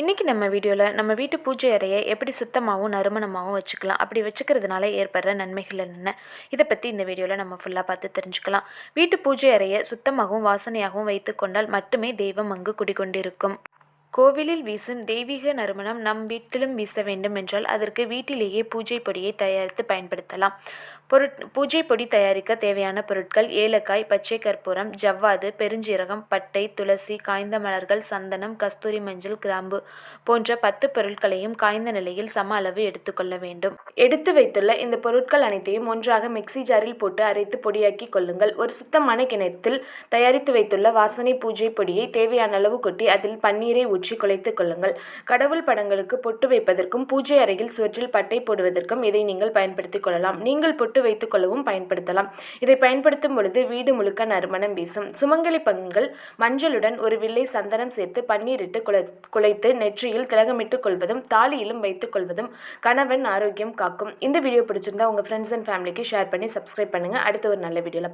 இன்றைக்கி நம்ம வீடியோவில் நம்ம வீட்டு பூஜை அறையை எப்படி சுத்தமாகவும் நறுமணமாகவும் வச்சுக்கலாம். அப்படி வச்சுக்கிறதுனால ஏற்படுற நன்மைகள் என்னென்ன? இதை பற்றி இந்த வீடியோவில் நம்ம ஃபுல்லாக பார்த்து தெரிஞ்சுக்கலாம். வீட்டு பூஜை அறையை சுத்தமாகவும் வாசனையாகவும் வைத்துக்கொண்டால் மட்டுமே தெய்வம் அங்கு குடிகொண்டிருக்கும். கோவிலில் வீசும் தெய்வீக நறுமணம் நம் வீட்டிலும் வீச வேண்டும் என்றால் அதற்கு வீட்டிலேயே பூஜை பொடியை தயாரித்து பயன்படுத்தலாம். பொருட் பூஜை பொடி தயாரிக்க தேவையான பொருட்கள் ஏலக்காய் பச்சை கற்பூரம் ஜவ்வாது பெருஞ்சீரகம் பட்டை துளசி காய்ந்த மலர்கள் சந்தனம் கஸ்தூரி மஞ்சள் கிராம்பு போன்ற பத்து பொருட்களையும் காய்ந்த நிலையில் சம அளவு எடுத்துக்கொள்ள வேண்டும். எடுத்து வைத்துள்ள இந்த பொருட்கள் அனைத்தையும் ஒன்றாக மிக்சி ஜாரில் போட்டு அரைத்து பொடியாக்கி கொள்ளுங்கள். ஒரு சுத்தமான கிணத்தில் தயாரித்து வைத்துள்ள வாசனை பூஜை பொடியை தேவையான அளவு கொட்டி அதில் பன்னீரை ஊற்றி குலைத்துக் கொள்ளுங்கள். கடவுள் படங்களுக்கு பொட்டு வைப்பதற்கும் பூஜை அறையில் சுவற்றில் பட்டை போடுவதற்கும் இதை நீங்கள் பயன்படுத்திக் கொள்ளலாம். நீங்கள் பொட்டு வைத்துக் கொள்ளவும் பயன்படுத்தலாம். இதை பயன்படுத்தும் பொழுது வீடு முழுக்க நறுமணம் வீசும். சுமங்கலி பங்குகள் மஞ்சளுடன் ஒரு வில்லை சந்தனம் சேர்த்து பன்னீரிட்டு குலை குலைத்து நெற்றியில் திலகமிட்டுக் கொள்வதும் தாலியிலும் வைத்துக் கொள்வதும் கணவன் ஆரோக்கியம் காக்கும். இந்த வீடியோ பிடிச்சிருந்தா உங்கள் ஃப்ரெண்ட்ஸ் அண்ட் ஃபேமிலிக்கு ஷேர் பண்ணி சப்ஸ்கிரைப் பண்ணுங்கள் அடுத்த ஒரு நல்ல வீடியோவில்